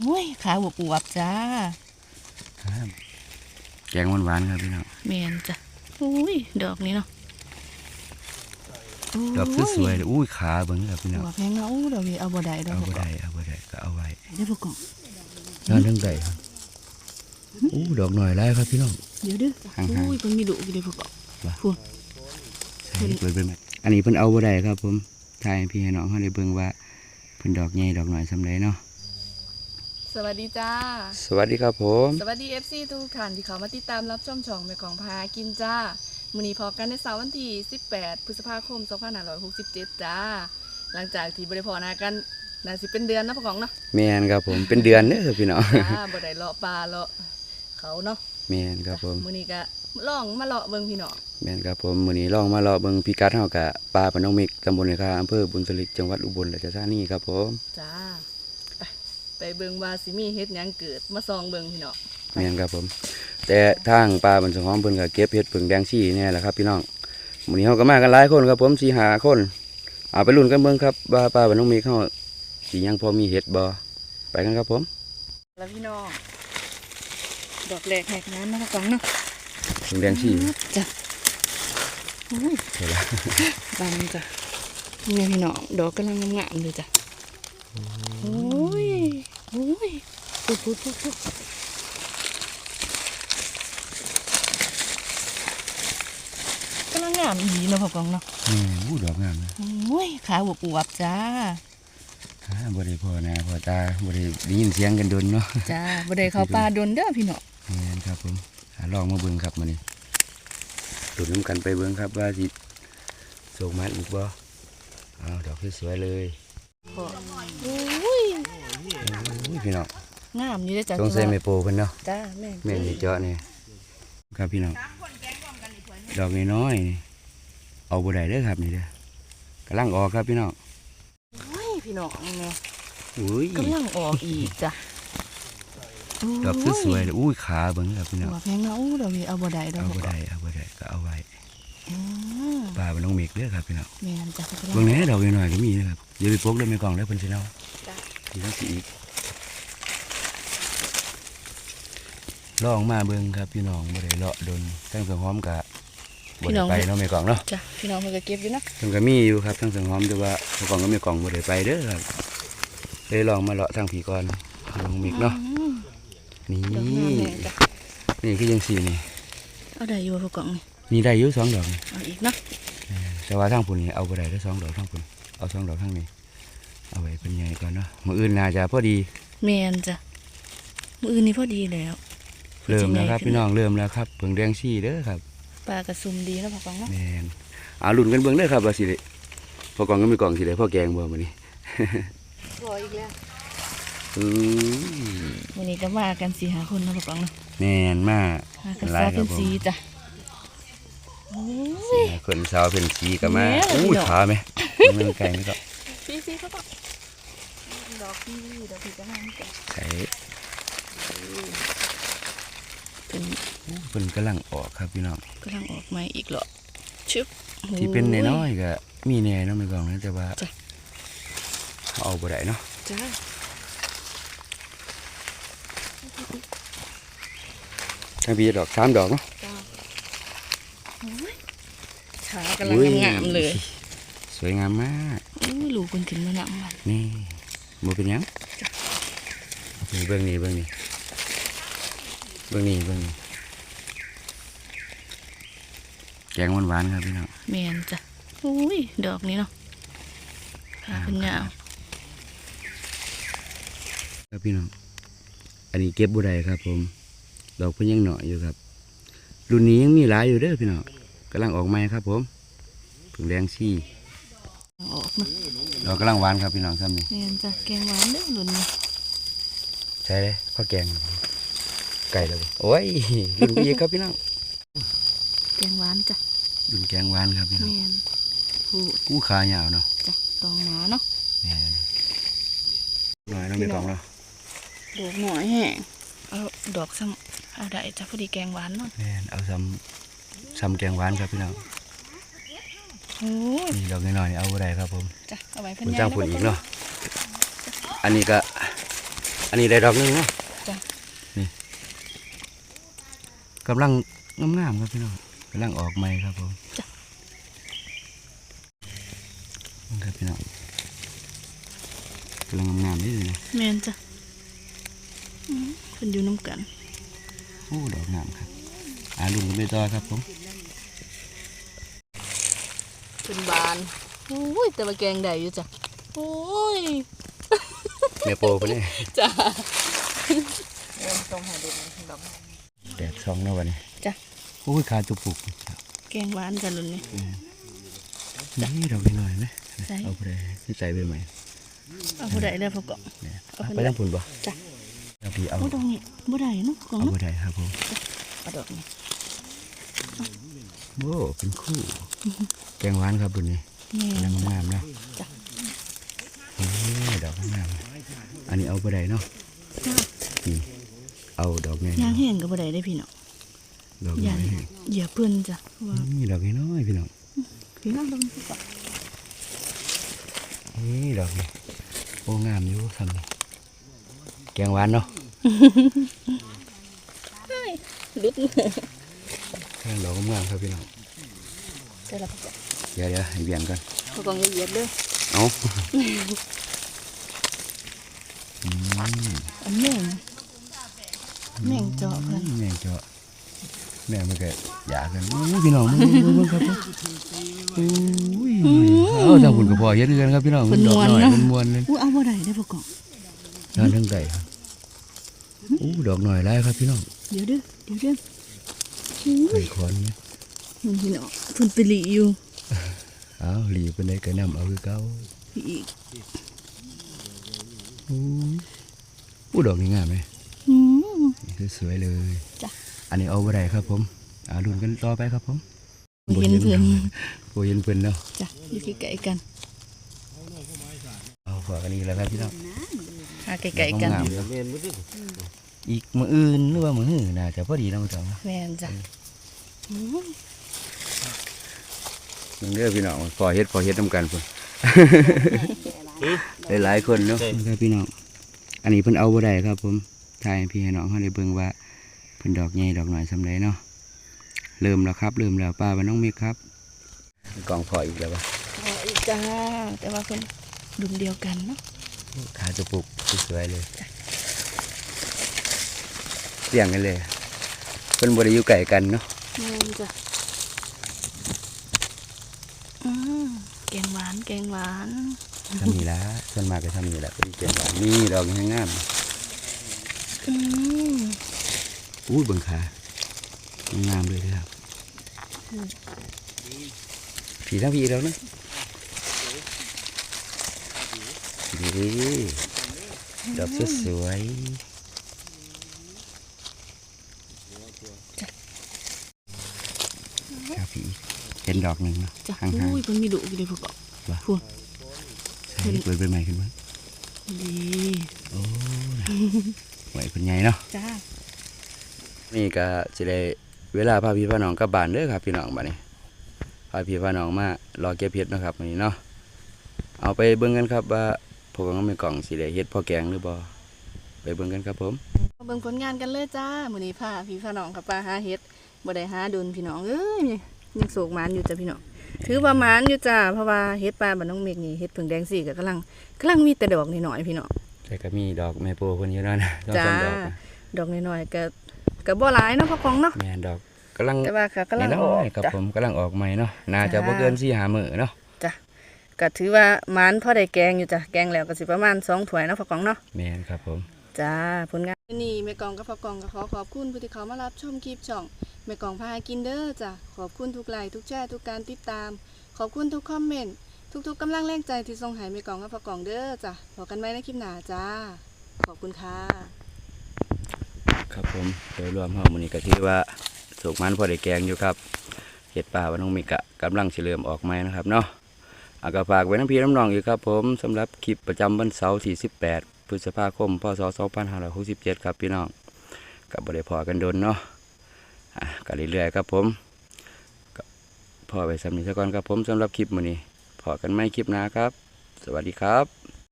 โอ้ยขาบวบอวบๆจ้าครับแกงหวานๆครับพี่น้องเมนจ้ะอุ้ยดอกนี้เนาะดอกสวยๆเลยอุ้ยขาเบิ่งครับพี่ๆน้องดอกแพงเนาะอู้ดอกนี้เอาบ่ได้ดอกเอาบ่บ่ได้เอาบ่ได้ก็เอาไว้ได้พวกกล่องนอนทั้งใดครับอู้ดอกหน่อยไล่ครับพี่น้องเดี๋ยวเด้อห่างๆอุ้ยเพิ่นมีดุอยู่เด้พวกกล่องใช่เปิดเป็นไหมอันนี้เพิ่นเอาบ่ได้ครับ ผมถ่ายให้พี่ให้น้องเขาได้เบิ่งว่าเพิ่นดอกใหญ่ดอกหน่อยสำไรเนาะ สวัสดีจ้า สวัสดีครับผม สวัสดี FC ทุกท่านที่เขามาติดตามรับชมช่องแม่ของพากินจ้ามื้อนี้พอกันในเสาร์วันที่ 18 พฤษภาคม 2567 จ้า หลังจากที่บริพอหนากันน่าสิเป็นเดือนนะพ่อของเนาะแม่นครับผมเป็นเดือนเด้อพี่น้องจ้าบ่ได้เลาะปลาเลาะเขาเนาะแม่นครับผมมื้อนี้ก็ลองมาเลาะเบิ่งพี่น้องแม่นครับผมมื้อนี้ลองมาเลาะเบิ่งพิกัดเฮากะป่าปานน้องเมกตำบลในคาอำเภอบุญสลิกจังหวัดอุบลราชธานีครับผมจ้าไปไป เบิ่งว่าสิมีเฮ็ดหยังเกิดมาซองเบิ่งพี่น้องแม่นครับผม แต่ทางป่าบรรสงหอมเพิ่นก็เก็บเห็ดผึ่งแดงซี่แน่แหละครับพี่น้องมื้อนี้เฮาก็มากันหลายคนครับผม4 5คนเอาไปลุ้นกันเบิ่งครับว่าป่าบ้านน้องเมกเฮาสิยังพอมีเห็ดบ่ไปกันครับผม แล้วพี่น้องดอกแรกแหกน้ำนะพ่อของเนาะผึ่งแดงซี่จ้ะอุ้ยเห็นแล้วบังจ้ะนี่ไงพี่น้องดอกกำลังงามๆเลยจ้ะโอ้ย โอ้ยปุ๊บปุ๊บปุ๊บปุ๊บกำลังงามอีเนาะพ่อกองเนาะนี่อู้ดอกงามนะโอ้ยขาบวบอวบๆจ้าอ่าบ่ได้พอหน้าพอตาบ่ได้ได้ยินเสียงกันดนเนาะจ้าบ่ได้เข้าป่าดนเด้อพี่น้องแม่นครับผมหาลองมาเบิ่งครับมื้อนี้ลุ้นนํกันไปเบิ่งครับว่าสิโศกมันอีกบ่เอาดอกสวยๆเลย พ่อโอ้ย อุ้ย พี่น้องงามอยู่เด้อจ้ะต้องใส่ไม้โปเพิ่นเนาะจ้าแม่แม่นนี่เจาะนี่ครับพี่น้องดอกน้อยๆนี่เอาบ่ได้เด้อครับนี่เด้อกำลังออกครับพี่น้องโอ้ยพี่น้องแม่อุ้ยกำลังออกอีกจ้ะดอกสวยๆเลยอุ้ยขาเบิ่งครับพี่น้องดอกแพงเนาะอู้ดอกนี้เอาบ่ได้ดอกเอาพ่บ่อกองได้เอาบ่ได้ก็เอาไว้อืมปลาบ่น้องเมกเด้อครับพี่น้องแม่นจ้ะกำลังเบิ่งแหน่ดอกน้อยๆก็มีนะครับอย่าไปปกเลยไม่กล่องเด้อเพิ่นสิเอาจ้ะทีทั้งสิอีก ลองมาเบิ่งครับพี่น้องบ่ได้เลาะดนทั้งสังหอมกะบ่ได้ไปเนาะไม่กล่องเนาะจ้ะพี่น้องเพิ่นก็เก็บอยู่นะทั้งก็มีอยู่ครับทั้งสังหอมแต่ว่าเมื่อก่อนก็ไม่กล่องบ่ได้ไปเด้อครับเลยลองมาเลาะทางผีก่อนลองมิกเนาะอืมนี่ดอกงามแม่จ้ะนี่คือยังสี่นี่เอาได้อยู่บ่พ่อกองนี่นี่ได้อยู่สองดอกนี่เอาอีกเนาะแต่ว่าทางปุ่นนี่เอาบ่ได้ได้อสองดอกทางปุ่นเอาสองดอกทางนี้เอาไว้เป็นใหญ่ก่อนเนาะมื้ออื่นน่าจะพอดีแม่นจ้ะมื้ออื่นนี่พอดีแล้ว เริ่มแล้วครับสิใหญ่ขึ้นพี่น้องเริ่มแล้วครับเพิ่งแดงซี่เด้อครับปลากระซุมดีแล้วพ่อกองเนาะแม่นเอาลุ้นกันเบิ่งเด้อครับว่าสิได้พอกล่องก็มีกล่องสิได้พ่อแกงบ่มื้อนี้พออีกแล้วอือมื้อนี้ก็มากัน4 5คนเนาะพ่อกองเนาะแม่นมากมากันหลายซาครัเป็บนผมสีจ้ะโอ้ยคนสาวเป็นสีก็มาแม่อู้พี่น้องขาไหมมันไกลไหมก็สีๆพ่อกองดอกนี่ดอกพี่ก็งามจ้ะใส่ เป็นเพิ่นกำลังออกครับพี่น้องกำลังออกมาอีกเหรอชึบที่เป็นน้อยๆก็มีแน่เนาะไม่กล่องนะแต่ว่าจ้ะเอาบ่ได้เนาะจ้าถ้าพี่ดอกสามดอกเนาะจ้าโอ้ยขากำลังงามๆเลย สวยงามมากอู้ยลูกคนขึ้นมาหนักมันนี่บ่เป็นหยังนี่เบิ่งนี่เบิ่งนี่ เบิ่งนี่เบิ่งนี่แกงหวานๆครับพี่น้องแมนจ้ะอุ้ยดอกนี้เนาะขาเป็นยาวครับพี่น้อง อันนี้เก็บบ่ได้ครับ ผม ดอกเพิ่นยังหน่อยอยู่ครับ รุ่นนี้ยังมีหลายอยู่เด้อพี่น้องกำลังออกใหม่ครับ ผมผึ่งแดงซี่ออกเนาะดอกกำลังหวานครับพี่น้องซ้ำนี่แมนจ้ะแกงหวานเด้อหลุนนี่ใช่เลยข้าวแกง ไก่แล้วบ่โอ้ยรุ่นพี่ครับพี่น้องแกงหวานจ้ะรุ่นแกงหวานครับพี่น้แมองนผู้กู้ขายาวเนาะจ้ะตองหนาเนาะแม่นหน่อยเราะไม่กล่องเนาะดอกหน่อยแห้งเอาดอกซ้ำเอาได้จ้ะพอดีแกงหวานเนาะแม่นเอาซ้ำซ้ำแกงหวานครับพี่น้องโอ้ยนี่ดอกน้อยๆเอาบ่ได้ครับผมจ้ะเอาไว้เพันคุณยาจ้างผลอีกเนาะอันนี้ก็ อันนี้ได้ดอกหนึงเนาะ จ้ะ นี่ กำลังงามๆครับพี่น้องกำลังออกใหม่ครับผมจ้ะนี่ครับพี่น้องกำลังงามๆนี่เลยนะแมนจ้ะอืมเพิ่นอยู่น้ำกันโอ้ดอกงามครับอาลุงกันไปต่อครับผมเป็นบานโอ้ยแต่ว่าแกงได้อยู่จ้ะโอ้ยเมโปคนนี้จ้ะ แดดช่องเนาะวันนี้จ้ะโอ้ยขาจุกปุกแกงหวานจ้ะรุ่นนี้นี่ดอกน้อยๆไหมใส่เอาไปเลยที่ใส่ไปใหม่เอาผู้ใดได้พอก่อนเนี่ยเอาไปไปทางพุ่นบ่จ้ะเอาพี่เอาโอ้ดอกนี้บ่ได้เนาะกล่องเอาเนาะไปได้ครับผมเอาดอกนี้โอ้เป็นคู่ แกงหวานครับบุญนี่แม่กำลังงามๆเนาะจ้ะนี่ดอกงามๆอันนี้เอาไปได้เนาะจ้ะนี่ เอาดอกใหญ่ยางแห้งก็บ่ได้ได้พี่น้องดอกอย่าน้อยเหยียบเพิ่นจ้ะว่านี่ดอกน้อยๆพี่น้องพี่น้องต้องก่อนนี่ดอกนี่โอ้งามอยู่ทำนี่แกงหวานเนาะลุดแกงดอกงามๆครับพี่น้องใช่แล้วพอก่อนเดี๋ยวเดี๋ยวให้เบี่ยงกันพอก่อนอย่าเหยียบเด้อเอาอืมอัน แม่งแม่งเจาะเพิ่นแม่งเจาะแม่มันก็อยากกันโอ้ยพี่น้องมึงมึงมึงครับโอ้ยเอาทางคุณกับพ่อเฮ็ดกันครับพี่น้องดอกน้อยมันมวนเลยอู้เอาบ่ได้ได้พอก่อนนอนทั้งไก่ครับโอ้ดอกหน่อยแล้วครับพี่น้องเดี๋ยวเด้อเดี๋ยวเด้อไก่คอนเนี่ยมันพี่น้องเพิ่นไปหลีอยู่อ้าวหลีเป็นได้ก็นำเอาคือเก่าอีกโอ้ยอู้ดอกนี้งามไหมอืมนี่ สวยๆเลยจ้ะอันนี้เอาบ่ได้ครับผมอ่าลุ้นกันต่อไปครับผมบ่เห็นเพิ่นบ่เห็นเพิ่นเนาะจ้ะอยู่ใกล้ๆกันเอาฝากกันนี้แล้วครับพี่น้องหาใกล้ๆกัน งามๆเนาะอีกมื้ออื่นหรือว่ามื้อหื้อน่าจะพอดีเนาะจ้ะแม่นจ้ะอืมมึงเด้อพี่น้องพอเฮ็ดพอเฮ็ดนํกันพุ่น หลายๆคนเนาะครับพี่น้องอันนี้เพิ่นเอาบ่ได้ครับผม ถ่ายให้พี่ให้น้องเฮาได้เบิ่งว่าเพิ่นดอกใหญ่ดอกน้อยซำใดเนาะเริ่มแล้วครับเริ่มแล้วป้าบ้านน้องมิกครับกล่องพออีกแล้วปะพออีกจ้าแต่ว่าเพิ่นดุมเดียวกันเนาะขาจะปลุกสวยๆเลยเสี่ยงกันเลยเพิ่นบ่ได้อยู่ไกลกันเนาะแม่นจ้ะอืมแกงหวานแกงหวานทำนี่ละส่วนมากก็ทำนี่ละเป็นเก่งว่านี่ดอกงามอืมๆ อู้ยเบิ่งขางามเลยครับผีทั้งผีแล้วนะนี่ดอกสวยๆครับพี่เห็นดอกหนึ่งเนาะจ้ะห่างอุ้ยเพิ่นมีดุอยู่เลยพวกเกาะๆพูนใช่เปิดเป็นใหม่ขึ้นมาดีโอ้ย ไหวเป็นไงเนาะจ้านี่ก็จะได้เวลาพาพี่พาน้องกลับบ้านเด้อครับพี่น้องบัดนี้พาพี่พาน้องมารอเก็บเห็ดเนาะครับวันนี้เนาะเอาไปเบิ่งกันครับว่าพวกน้องมีกล่องสิได้เฮ็ดพอแกงหรือบ่ไปเบิ่งกันครับผมมาเบิ่งผลงานกันเลยจ้ามื้อนี้พาพี่พาน้องกับป้าหาเฮ็ดบ่ได้หาดุนพี่น้องเอ้ยยังโศกหมานอยู่จ้ะพี่น้องถือว่าหมานอยู่จ้าเพราะว่าเฮ็ดปลาบ้านน้องเมฆนี่เฮ็ดผึ่งแดงสีก็กำลังกำลังมีแต่ดอกน้อยๆพี่น้อง แต่ก็มีดอกแม่โปคนอยู่เนาะนะดอกจ้าสองดอกนะดอกน้อยๆก็ก็บ่หลายเนาะพ่อของเนาะแม่นดอกกำลังแต่ว่าก็กำลังน้อออกยๆครับจ้ะ ผมกำลังออกใหม่เนาะน่าจะบ่จ้าเกิน4 5มื้อเนาะจ้ะก็ถือว่าหมานพอได้แกงอยู่จ้ะแกงแล้วก็สิประมาณ2ถ้วยเนาะพ่อของเนาะแม่นครับผม จ้าผลงานนี่แม่กองกับพ่อกองก็ขอขอบคุณผู้ที่เขามารับชมคลิปช่องแม่กองพากินเด้อจ้ะขอบคุณทุกไลค์ทุกแชร์ทุกการติดตาม ขอบคุณทุกคอมเมนต์ ทุกๆกำลังแรงใจที่ส่งห้แม่กล่องกับพอกองเด้อจ้ะพบกันไว้ในคลิปหน้าจ้า ขอบคุณค่ะ ครับผมโดยรวมเฮามื้อนี้ก็ถือว่าสุกมันพอได้แกงอยู่ครับเฮ็ดป่าว่าน้องมิกะกำลังสิเริ่มออกใหมนะครับเนาะอากาฝากไว้น้ำพี่น้ำนองอยู่ครับผมสำหรับคลิปประจำวันเสาร์ที่18พฤษภาคมพศ2567ครับพี่น้องกับบริพอกันโดนเนาะอะกันเรื่อยๆครับผมพอไปสำนีซะก่อนครับผมสำหรับคลิปมื้อนี้ พอกันไม่คลิปหน้าครับ สวัสดีครับ